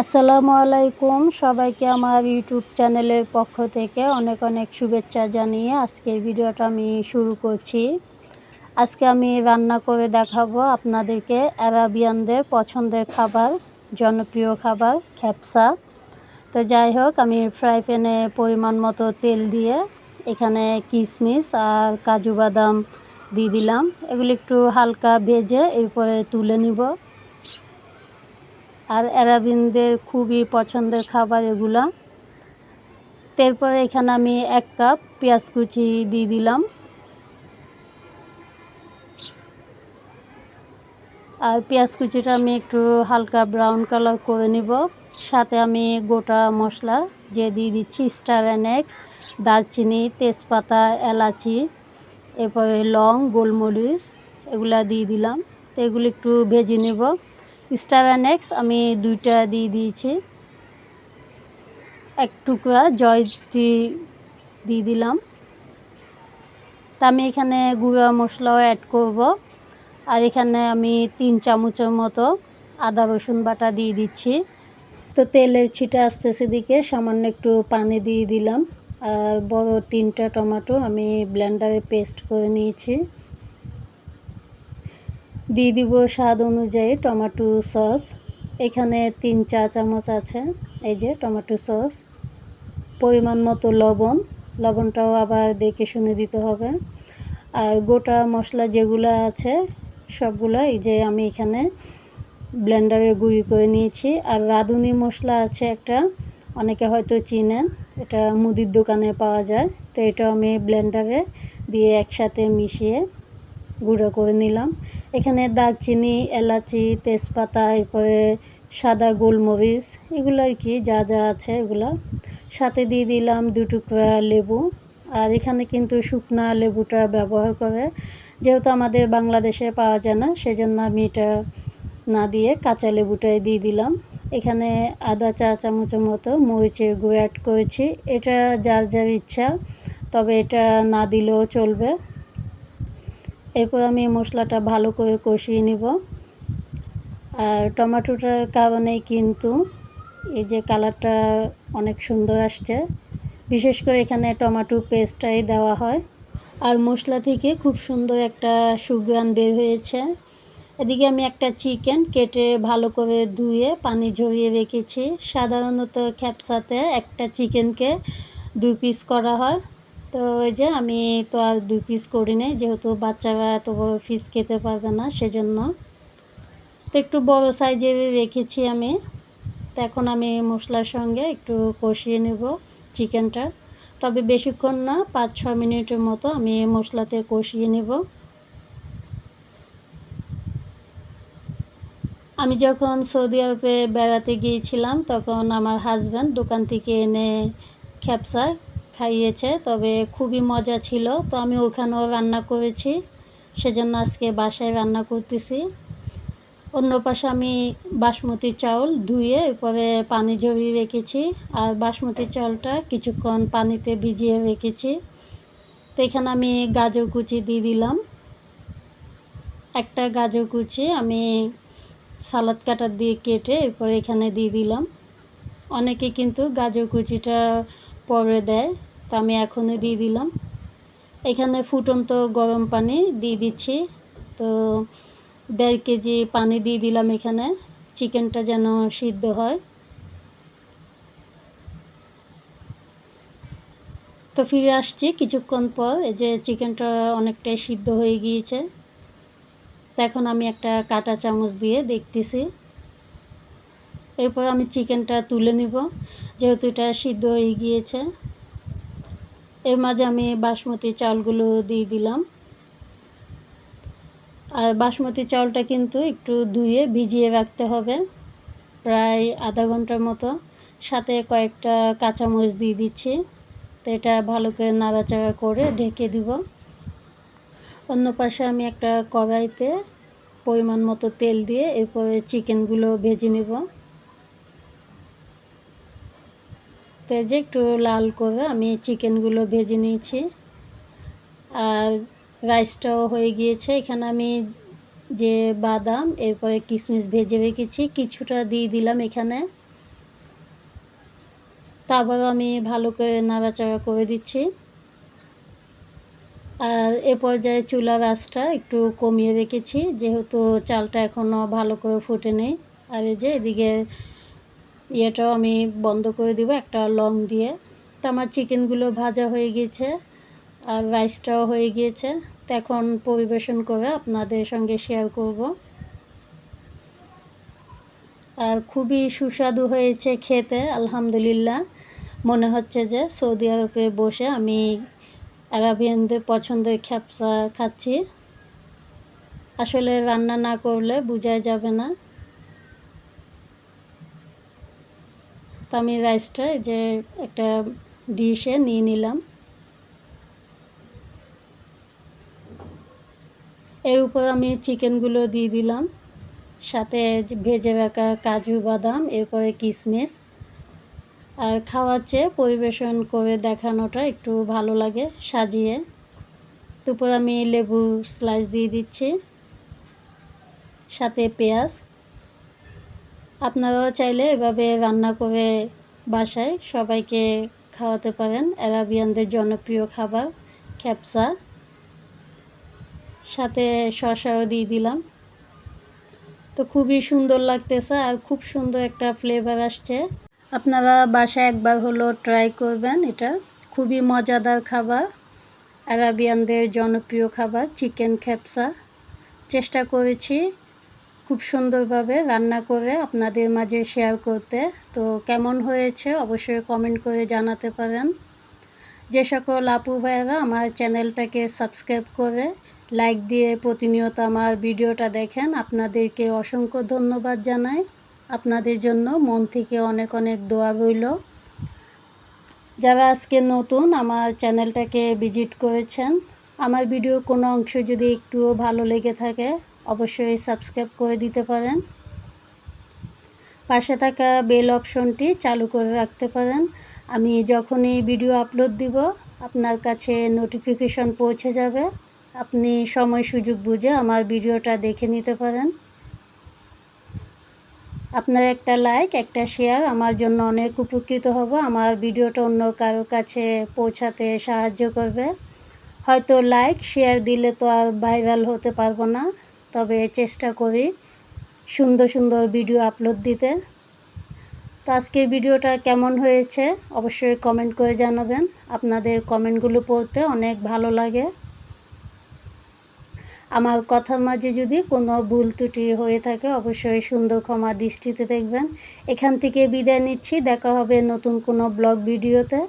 আসসালামু আলাইকুম সবাইকে আমার ইউটিউব চ্যানেলের পক্ষ থেকে অনেক অনেক শুভেচ্ছা জানিয়ে আজকের ভিডিওটা আমি শুরু করছি। আজকে আমি রান্না করে দেখাবো আপনাদেরকে অ্যারাবিয়ানদের পছন্দের খাবার, জনপ্রিয় খাবার, খ্যাপসা। তো যাই হোক, আমি ফ্রাই প্যানে পরিমাণ মতো তেল দিয়ে এখানে কিশমিশ আর কাজু বাদাম দিয়ে দিলাম। এগুলি একটু হালকা ভেজে এরপরে তুলে নিব। আর অ্যারাবিনদের খুবই পছন্দের খাবার এগুলা। তারপরে এখানে আমি এক কাপ পেঁয়াজ কুচি দিয়ে দিলাম। আর পেঁয়াজ কুচিটা আমি একটু হালকা ব্রাউন কালার করে নিব। সাথে আমি গোটা মশলা যে দিয়ে দিচ্ছি, স্টার অ্যানেক্স দারচিনি, তেজপাতা, এলাচি, এরপরে লং, গোলমরিচ, এগুলা দিয়ে দিলাম। তো এগুলো একটু ভেজে নেব। স্টার অ্যানেক্স আমি দুইটা দিয়ে দিয়েছি। এক টুকরা জয়টি দিয়ে দিলাম। তা আমি এখানে গুঁড়া মশলাও অ্যাড করব। আর এখানে আমি তিন চামচের মতো আদা, রসুন বাটা দিয়ে দিচ্ছি। তো তেলের ছিটা আসতেছে দিকে সামান্য একটু পানি দিয়ে দিলাম। আর বড় তিনটা টমেটো আমি ব্লেন্ডারে পেস্ট করে নিয়েছি। দিয়ে দিব স্বাদ অনুযায়ী টমেটো সস। এখানে তিন চা চামচ আছে, এই যে টমেটো সস। পরিমাণ মতো লবণ, লবণটাও আবার দেখে শুনে দিতে হবে। আর গোটা মশলা যেগুলো আছে, সবগুলো এই যে আমি এখানে ব্লেন্ডারে গুঁড়ি করে নিয়েছি। আর রাঁধুনি মশলা আছে একটা, অনেকে হয়তো চিনেন, এটা মুদির দোকানে পাওয়া যায়। তো এটা আমি ব্লেন্ডারে দিয়ে একসাথে মিশিয়ে গুঁড়ো করে নিলাম। এখানে দারচিনি, এলাচি, তেজপাতা, এরপরে সাদা গোলমরিচ, এগুলো আর কি যা যা আছে এগুলো। সাথে দিয়ে দিলাম দু টুকরা লেবু। আর এখানে কিন্তু শুকনা লেবুটা ব্যবহার করে। যেহেতু আমাদের বাংলাদেশে পাওয়া যায় না, সেজন্য আমি এটা না দিয়ে কাঁচা লেবুটাই দিয়ে দিলাম। এখানে আদা চা চামচের মতো মরিচের গুঁড়ো অ্যাড করেছি। এটা যার যার ইচ্ছা, তবে এটা না দিলেও চলবে। এরপর আমি মশলাটা ভালো করে কষিয়ে নিব। আর টমেটোটার কারণেই কিন্তু এই যে কালারটা অনেক সুন্দর আসছে। বিশেষ করে এখানে টমেটো পেস্টটাই দেওয়া হয়। আর মশলা থেকে খুব সুন্দর একটা সুগ্রান বের হয়েছে। এদিকে আমি একটা চিকেন কেটে ভালো করে ধুয়ে পানি ঝরিয়ে রেখেছি। সাধারণত খ্যাপসাতে একটা চিকেনকে দুই পিস করা হয়। তো ওই যে আমি তো আর দুই পিস করি নাই, যেহেতু বাচ্চারা এত বড় পিস খেতে পারবে না, সেজন্য। তো একটু বড় সাইজে রেখেছি আমি। তো এখন আমি মশলার সঙ্গে একটু কষিয়ে নেব চিকেনটা তবে বেশিক্ষণ না পাঁচ ছ মিনিটের মতো আমি মশলাতে কষিয়ে নেব। আমি যখন সৌদি আরবে বেড়াতে গিয়েছিলাম, তখন আমার হাজব্যান্ড দোকান থেকে এনে খ্যাপসা খাইয়েছে, তবে খুবই মজা ছিল। তো আমি ওখানেও রান্না করেছি। সেজন্য আজকে বাসায় রান্না করতেছি। অন্য পাশে আমি বাসমতি চাউল ধুয়ে এরপরে পানি ঝরিয়ে রেখেছি। আর বাসমতি চাউলটা কিছুক্ষণ পানিতে ভিজিয়ে রেখেছি। তো এখানে আমি গাজর কুচি দিয়ে দিলাম। একটা গাজর কুচি আমি সালাদ কাটার দিয়ে কেটে এরপরে এখানে দিয়ে দিলাম। অনেকে কিন্তু গাজর কুচিটা পরে দেয়, তা আমি এখনই দিয়ে দিলাম। এখানে ফুটন্ত গরম পানি দিয়ে দিচ্ছি। তো দেড় কেজি পানি দিয়ে দিলাম এখানে, চিকেনটা যেন সিদ্ধ হয়। তো ফিরে আসছি কিছুক্ষণ পর, এই যে চিকেনটা অনেকটাই সিদ্ধ হয়ে গিয়েছে। তো এখন আমি একটা কাটা চামচ দিয়ে দেখতেছি। এরপর আমি চিকেনটা তুলে নিব। যেহেতু এটা সিদ্ধ হয়ে গিয়েছে, এর মাঝে আমি বাসমতি চালগুলো দিয়ে দিলাম। আর বাসমতি চাউলটা কিন্তু একটু ধুয়ে ভিজিয়ে রাখতে হবে, প্রায় আধা ঘণ্টার মতো। সাথে কয়েকটা কাঁচামরিচ দিয়ে দিচ্ছি, তো এটা ভালো করে নাড়াচাড়া করে ঢেকে দিব। অন্য পাশে আমি একটা কড়াইতে পরিমাণ মতো তেল দিয়ে এরপরে চিকেনগুলো ভেজে নেব। পেঁয়াজে একটু লাল করে আমি চিকেনগুলো ভেজে নিয়েছি। আর রাইসটাও হয়ে গিয়েছে। এখানে আমি যে বাদাম, এরপরে কিশমিশ ভেজে রেখেছি। কিছুটা দিয়ে দিলাম এখানে। তারপর আমি ভালো করে নাড়াচাড়া করে দিচ্ছি। আর এ পর্যায়ে চুলার আঁচটা একটু কমিয়ে রেখেছি। যেহেতু চালটা এখনও ভালো করে ফুটে নেই। আর এই যে এদিকে ইয়েটাও আমি বন্ধ করে দিব, একটা লং দিয়ে। তো আমার চিকেনগুলো ভাজা হয়ে গিয়েছে আর রাইসটাও হয়ে গিয়েছে। তো এখন পরিবেশন করে আপনাদের সঙ্গে শেয়ার করব। আর খুবই সুস্বাদু হয়েছে খেতে, আলহামদুলিল্লাহ। মনে হচ্ছে যে সৌদি আরবে বসে আমি আরাবিয়ানদের পছন্দের খ্যাপসা খাচ্ছি। আসলে রান্না না করলে বোঝাই যাবে না। তো আমি রাইসটা যে একটা ডিশে নিয়ে নিলাম। এর উপর আমি চিকেনগুলো দিয়ে দিলাম। সাথে ভেজে রাখা কাজু বাদাম, এরপরে কিশমিশ আর খাওয়ার চেয়ে পরিবেশন করে দেখানোটা একটু ভালো লাগে সাজিয়ে। তারপর আমি লেবু স্লাইস দিয়ে দিচ্ছি। সাথে পেঁয়াজ। আপনারাও চাইলে এভাবে রান্না করে বাসায় সবাইকে খাওয়াতে পারেন। অ্যারাবিয়ানদের জনপ্রিয় খাবার খ্যাপসা সাথে শসাও দিয়ে দিলাম। তো খুবই সুন্দর লাগতেছে আর খুব সুন্দর একটা ফ্লেভার আসছে। আপনারা বাসায় একবার হলো ট্রাই করবেন এটা। খুবই মজাদার খাবার। আরাবিয়ানদের জনপ্রিয় খাবার চিকেন খ্যাপসা চেষ্টা করেছি। খুব সুন্দরভাবে রান্না করে আপনাদের মাঝে শেয়ার করতে। তো কেমন হয়েছে অবশ্যই কমেন্ট করে জানাতে পারেন। যে সকল আপু ভাইয়েরা আমার চ্যানেলটাকে সাবস্ক্রাইব করে লাইক দিয়ে প্রতিনিয়ত আমার ভিডিওটা দেখেন, আপনাদেরকে অসংখ্য ধন্যবাদ জানাই। আপনাদের জন্য মন থেকে অনেক অনেক দোয়া রইল। যারা আজকে নতুন আমার চ্যানেলটাকে ভিজিট করেছেন, আমার ভিডিও কোনো অংশ যদি একটুও ভালো লেগে থাকে অবশ্যই সাবস্ক্রাইব করে দিতে পারেন। পাশে থাকা বেল অপশনটি চালু করে রাখতে পারেন। আমি যখনই ভিডিও আপলোড দিব, আপনার কাছে নোটিফিকেশন পৌঁছে যাবে। আপনি সময় সুযোগ বুঝে আমার ভিডিওটা দেখে নিতে পারেন। আপনার একটা লাইক একটা শেয়ার আমার জন্য অনেক উপকৃত হব। আমার ভিডিওটা অন্য কারও কাছে পৌঁছাতে সাহায্য করবে। হয়তো লাইক শেয়ার দিলে তো আর ভাইরাল হতে পারব না। তবে চেষ্টা করি সুন্দর সুন্দর ভিডিও আপলোড দিতে। তো আজকের ভিডিওটা কেমন হয়েছে অবশ্যই কমেন্ট করে জানাবেন। আপনাদের কমেন্টগুলো পড়তে অনেক ভালো লাগে। আমার কথার মাঝে যদি কোনো ভুল ত্রুটি হয়ে থাকে অবশ্যই সুন্দর ক্ষমা দৃষ্টিতে দেখবেন। এখান থেকে বিদায় নিচ্ছি, দেখা হবে নতুন কোনো ব্লগ ভিডিওতে